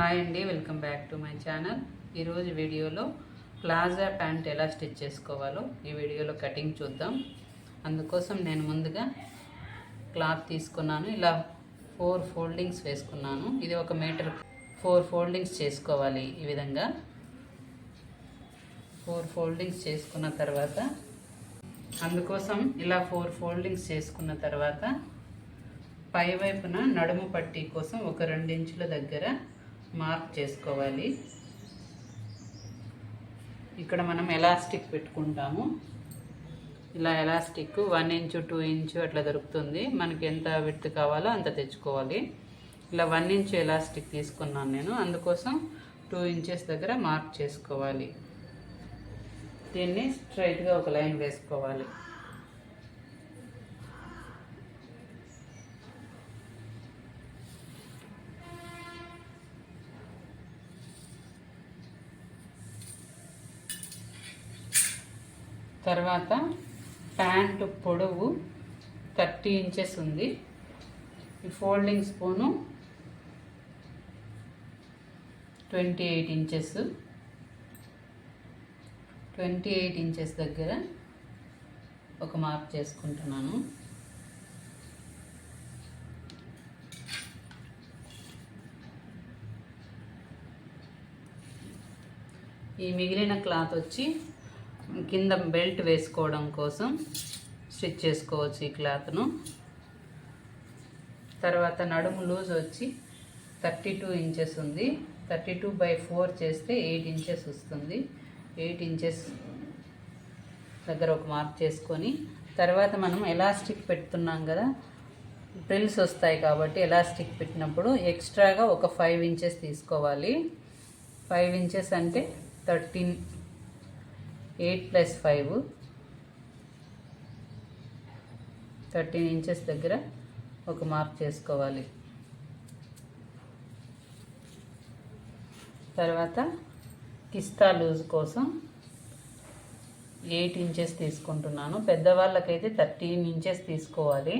Hi అండి welcome back to my channel. ఈరోజు వీడియోలో ప్లాజా ప్యాంట్ ఎలా స్టిచ్ చేసుకోవాలో ఈ వీడియోలో కటింగ్ చూద్దాం. అందుకోసం నేను ముందుగా క్లాత్ తీసుకున్నాను. ఇలా ఫోర్ ఫోల్డింగ్స్ వేసుకున్నాను. ఇది ఒక మీటర్ ఫోర్ ఫోల్డింగ్స్ చేసుకోవాలి ఈ విధంగా. ఫోర్ ఫోల్డింగ్స్ చేసుకున్న తర్వాత అందుకోసం ఇలా ఫోర్ ఫోల్డింగ్స్ చేసుకున్న తర్వాత పై వైపున నడుము పట్టీ కోసం ఒక రెండు ఇంచుల దగ్గర మార్క్ చేసుకోవాలి. ఇక్కడ మనం ఎలాస్టిక్ పెట్టుకుంటాము. ఇలా elastic one inch two inch అట్లా దొరుకుతుంది. మనకి ఎంత విత్ కావాలో అంత తెచ్చుకోవాలి. ఇలా వన్ ఇంచు ఎలాస్టిక్ తీసుకున్నాను నేను. అందుకోసం టూ ఇంచెస్ దగ్గర మార్క్ చేసుకోవాలి. దీన్ని స్ట్రైట్గా ఒక లైన్ వేసుకోవాలి. తర్వాత ప్యాంటు పొడవు థర్టీ ఇంచెస్ ఉంది. ఈ folding spoon twenty eight inches. Twenty eight inches దగ్గర ఒక మార్క్ చేసుకుంటున్నాను. ఈ మిగిలిన క్లాత్ వచ్చి కింద బెల్ట్ వేసుకోవడం కోసం స్టిచ్ చేసుకోవచ్చు ఈ క్లాత్ను. తర్వాత నడుము లూజ్ వచ్చి థర్టీ టూ ఇంచెస్ ఉంది. థర్టీ టూ బై ఫోర్ చేస్తే ఎయిట్ ఇంచెస్ వస్తుంది. ఎయిట్ ఇంచెస్ దగ్గర ఒక మార్క్ చేసుకొని తర్వాత మనం ఎలాస్టిక్ పెడుతున్నాం కదా ప్రిల్స్ వస్తాయి కాబట్టి ఎలాస్టిక్ పెట్టినప్పుడు ఎక్స్ట్రాగా ఒక ఫైవ్ ఇంచెస్ తీసుకోవాలి. ఫైవ్ ఇంచెస్ అంటే thirteen eight plus five thirteen inches దగ్గర ఒక మార్క్ చేసుకోవాలి. తర్వాత కిస్తా లూజ్ కోసం ఎయిట్ ఇంచెస్ తీసుకుంటున్నాను. పెద్దవాళ్ళకైతే థర్టీన్ ఇంచెస్ తీసుకోవాలి.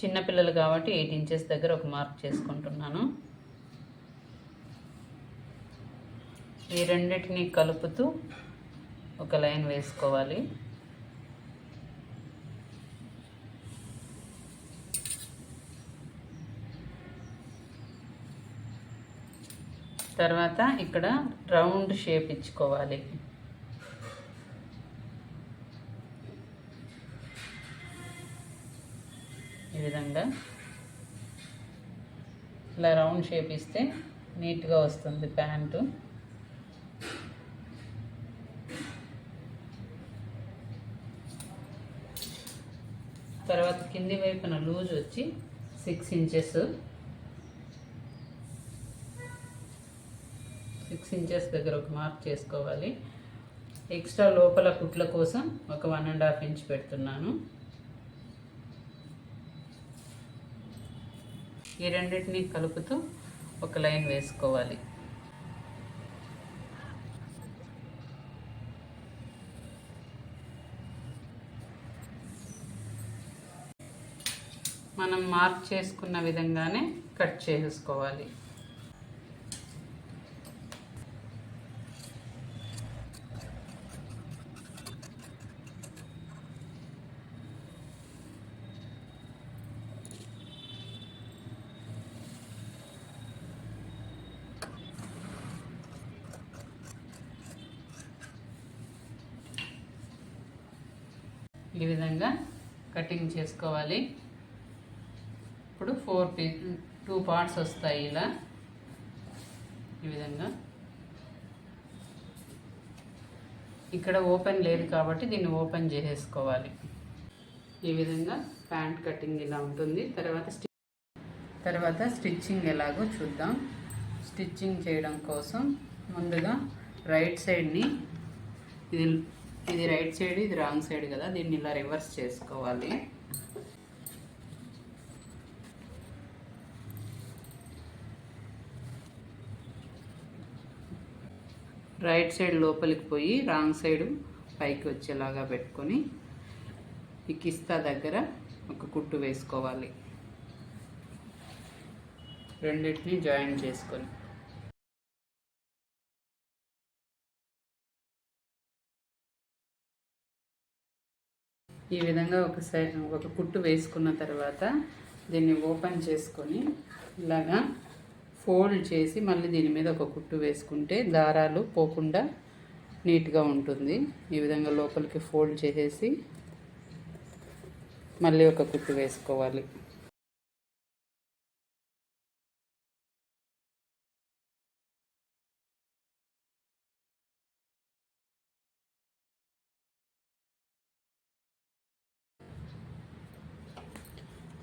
చిన్నపిల్లలు కాబట్టి ఎయిట్ ఇంచెస్ దగ్గర ఒక మార్క్ చేసుకుంటున్నాను. ఈ రెండింటిని కలుపుతూ ఒక లైన్ వేసుకోవాలి. తర్వాత ఇక్కడ రౌండ్ షేప్ ఇచ్చుకోవాలి. ఈ విధంగా. ఇలా రౌండ్ షేప్ ఇస్తే నీట్గా వస్తుంది ప్యాంటు. తర్వాత కింది వైపున లూజ్ వచ్చి సిక్స్ ఇంచెస్ సిక్స్ ఇంచెస్ దగ్గర ఒక మార్క్ చేసుకోవాలి. ఎక్స్ట్రా లోపల కుట్ల కోసం ఒక వన్ అండ్ హాఫ్ ఇంచ్ పెడుతున్నాను. ఈ రెండింటిని కలుపుతూ ఒక లైన్ వేసుకోవాలి. మనం మార్క్ చేసుకున్న విధంగానే కట్ చేసుకోవాలి. ఈ విధంగా కటింగ్ చేసుకోవాలి. ఇప్పుడు ఫోర్ పీ టూ పార్ట్స్ వస్తాయి ఇలా. ఈ విధంగా. ఇక్కడ ఓపెన్ లేదు కాబట్టి దీన్ని ఓపెన్ చేసేసుకోవాలి. ఈ విధంగా ప్యాంట్ కటింగ్ ఇలా ఉంటుంది. తర్వాత తర్వాత స్టిచ్చింగ్ ఎలాగో చూద్దాం. స్టిచ్చింగ్ చేయడం కోసం ముందుగా రైట్ సైడ్ని ఇది ఇది రైట్ సైడ్ ఇది రాంగ్ సైడ్ కదా దీన్ని ఇలా రివర్స్ చేసుకోవాలి. రైట్ సైడ్ లోపలికి పోయి రాంగ్ సైడ్ పైకి వచ్చేలాగా పెట్టుకొని ఈ కిస్తా దగ్గర ఒక కుట్టు వేసుకోవాలి. రెండింటిని జాయిన్ చేసుకొని. ఈ విధంగా ఒక సైడ్ ఒక కుట్టు వేసుకున్న తర్వాత దీన్ని ఓపెన్ చేసుకొని ఇలాగా ఫోల్డ్ చేసి మళ్ళీ దీని మీద ఒక కుట్టు వేసుకుంటే దారాలు పోకుండా నీట్గా ఉంటుంది. ఈ విధంగా లోపలికి ఫోల్డ్ చేసేసి మళ్ళీ ఒక కుట్టు వేసుకోవాలి.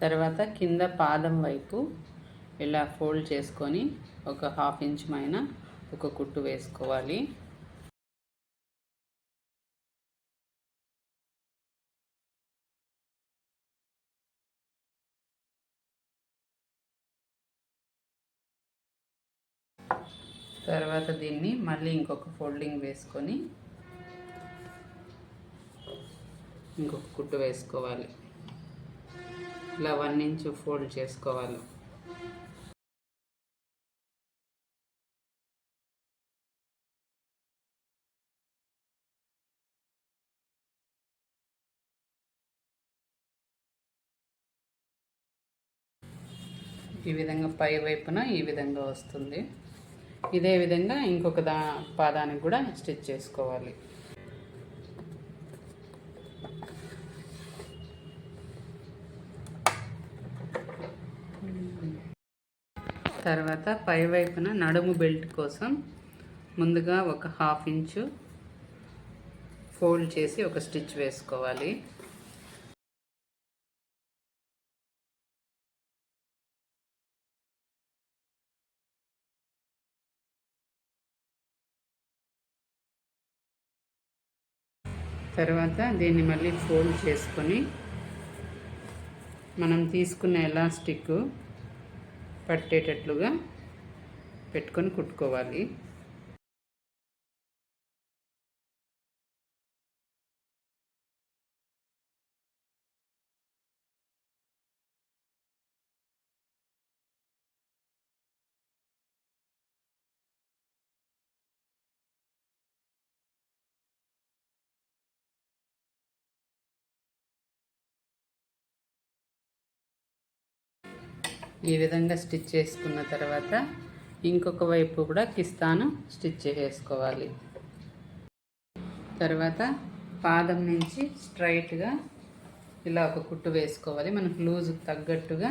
తర్వాత కింద పాదం వైపు ఇలా ఫోల్డ్ చేసుకొని ఒక హాఫ్ ఇంచ్ పైన ఒక కుట్టు వేసుకోవాలి. తర్వాత దీన్ని మళ్ళీ ఇంకొక ఫోల్డింగ్ వేసుకొని ఇంకొక కుట్టు వేసుకోవాలి. ఇలా వన్ ఇంచ్ ఫోల్డ్ చేసుకోవాలి. ఈ విధంగా పై వైపున ఈ విధంగా వస్తుంది. ఇదే విధంగా ఇంకొక దా పాదానికి కూడా స్టిచ్ చేసుకోవాలి. తర్వాత పై వైపున నడుము బెల్ట్ కోసం ముందుగా ఒక హాఫ్ ఇంచు ఫోల్డ్ చేసి ఒక స్టిచ్ వేసుకోవాలి. తర్వాత దీన్ని మళ్ళీ ఫోల్డ్ చేసుకొని మనం తీసుకున్న ఎలాస్టిక్ పట్టేటట్లుగా పెట్టుకొని కుట్టుకోవాలి. ఈ విధంగా స్టిచ్ చేసుకున్న తర్వాత ఇంకొక వైపు కూడా కిస్తాను స్టిచ్ చేసుకోవాలి. తర్వాత పాదం నుంచి స్ట్రైట్గా ఇలా ఒక కుట్టు వేసుకోవాలి. మనకు లూజ్ తగ్గట్టుగా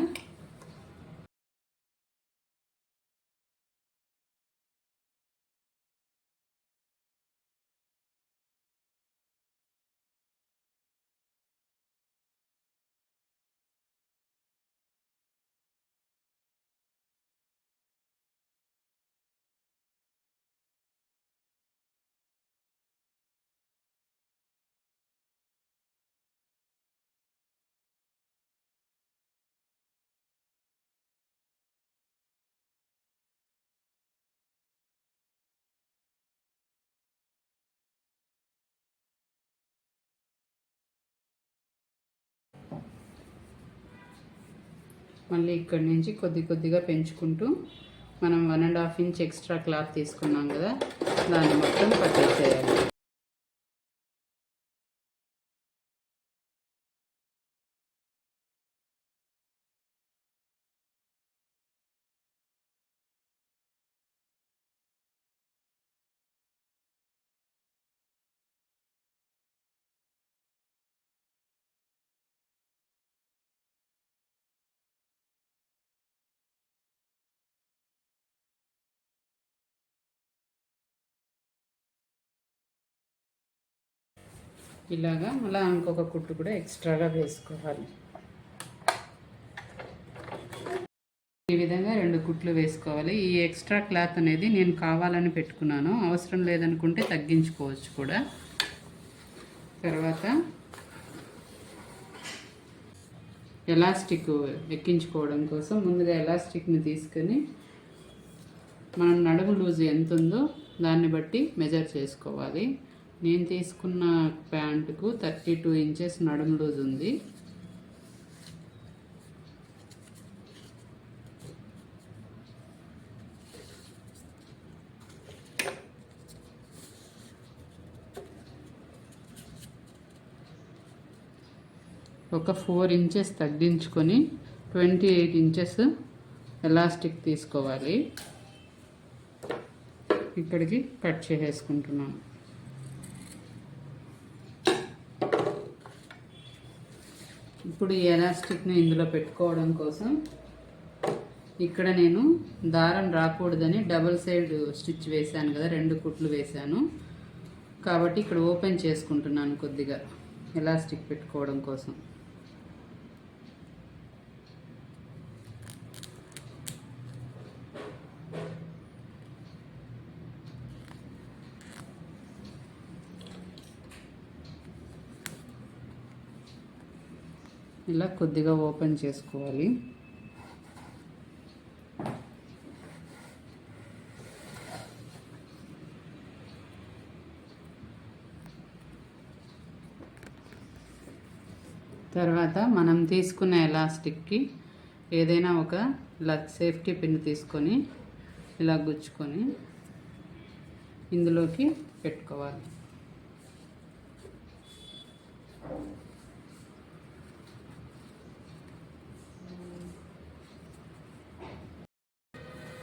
మళ్ళీ ఇక్కడి నుంచి కొద్ది కొద్దిగా పెంచుకుంటూ మనం one and half inch extra cloth తీసుకున్నాం కదా దాన్ని మొత్తం పట్టేసేయాలి ఇలాగా మళ్ళీ ఇంకొక కుట్టు కూడా ఎక్స్ట్రాగా వేసుకోవాలి. ఈ విధంగా రెండు కుట్లు వేసుకోవాలి. ఈ ఎక్స్ట్రా క్లాత్ అనేది నేను కావాలని పెట్టుకున్నాను. అవసరం లేదనుకుంటే తగ్గించుకోవచ్చు కూడా. తర్వాత ఎలాస్టిక్ ఎక్కించుకోవడం కోసం ముందుగా ఎలాస్టిక్ని తీసుకొని మనం నడుము లూజ్ ఎంత ఉందో దాన్ని బట్టి మెజర్ చేసుకోవాలి. నేను తీసుకున్న ప్యాంటుకు థర్టీ టూ ఇంచెస్ నడుము లూజ్ ఉంది. ఒక ఫోర్ ఇంచెస్ తగ్గించుకొని ట్వంటీ ఎయిట్ ఇంచెస్ ఎలాస్టిక్ తీసుకోవాలి. ఇక్కడికి కట్ చేసేసుకుంటున్నాను. ఇప్పుడు ఈ ఎలాస్టిక్ని ఇందులో పెట్టుకోవడం కోసం ఇక్కడ నేను దారం రాకూడదని డబుల్ సైడ్ స్టిచ్ వేశాను కదా రెండు కుట్లు వేశాను. కాబట్టి ఇక్కడ ఓపెన్ చేసుకుంటున్నాను కొద్దిగా ఎలాస్టిక్ పెట్టుకోవడం కోసం. ఇలా కొద్దిగా ఓపెన్ చేసుకోవాలి. తర్వాత మనం తీసుకున్న ఎలాస్టిక్కి ఏదైనా ఒక ఇలా సేఫ్టీ పిన్ తీసుకొని ఇలా గుచ్చుకొని ఇందులోకి పెట్టుకోవాలి.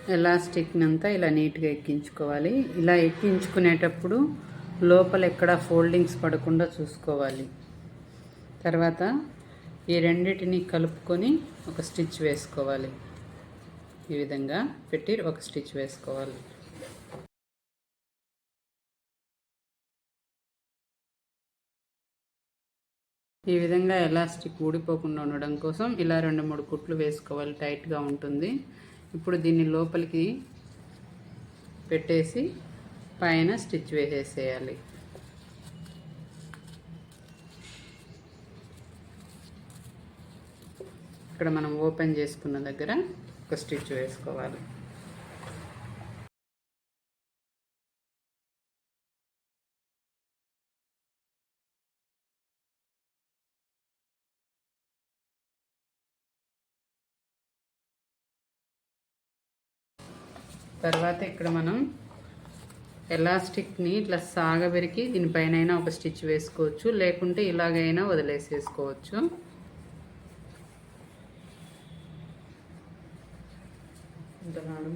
ఎలాస్టిక్ని అంతా ఇలా నీట్గా ఎక్కించుకోవాలి. ఇలా ఎక్కించుకునేటప్పుడు లోపల ఎక్కడ ఫోల్డింగ్స్ పడకుండా చూసుకోవాలి. తర్వాత ఈ రెండింటిని కలుపుకొని ఒక స్టిచ్ వేసుకోవాలి. ఈ విధంగా పెట్టి ఒక స్టిచ్ వేసుకోవాలి. ఈ విధంగా ఎలాస్టిక్ ఊడిపోకుండా ఉండడం కోసం ఇలా రెండు మూడు కుట్లు వేసుకోవాలి. టైట్గా ఉంటుంది. ఇప్పుడు దీన్ని లోపలికి పెట్టేసి పైన స్టిచ్ వేసేసేయాలి. ఇక్కడ మనం ఓపెన్ చేసుకున్న దగ్గర ఒక స్టిచ్ వేసుకోవాలి. తర్వాత ఇక్కడ మనం ఎలాస్టిక్ని ఇట్లా సాగబెరికి దీనిపైన ఒక స్టిచ్ వేసుకోవచ్చు. లేకుంటే ఇలాగైనా వదిలేసేసుకోవచ్చు. ఇంత నాడు